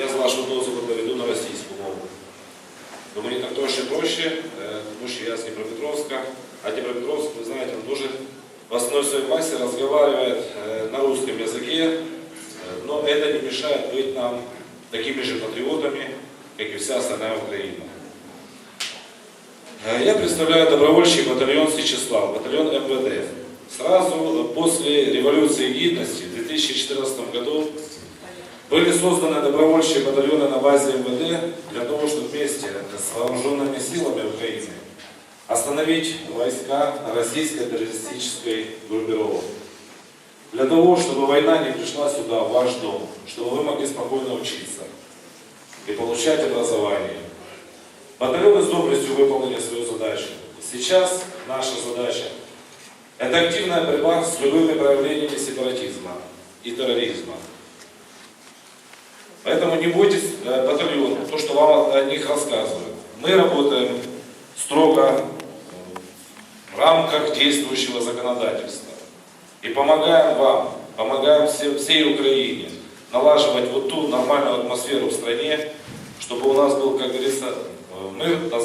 Я з вашого дозволу перейду на російську мову. Бо мені так трошки проще, тому що я з Днепропетровска, а Днепропетровск, вы знаете, он тоже в основной своей массе разговаривает на русском языке, но это не мешает быть нам такими же патриотами, как и вся остальная Украина. Я представляю добровольчий батальон Сечеслав, батальон МВД. Сразу после революции гидности в 2014 году были созданы добровольчие батальоны на базе МВД для того, чтобы вместе с вооруженными силами Украины остановить войска российской террористической группировки. Для того, чтобы война не пришла сюда, в ваш дом, чтобы вы могли спокойно учиться и получать образование. Батальоны с доблестью выполнили свою задачу. Сейчас наша задача – это активная борьба с любыми проявлениями сепаратизма и терроризма. Не бойтесь э, батальона, то, что вам о них рассказывают. Мы работаем строго э, в рамках действующего законодательства. И помогаем вам, помогаем всей Украине налаживать вот ту нормальную атмосферу в стране, чтобы у нас был, как говорится, э. Спасибо вам.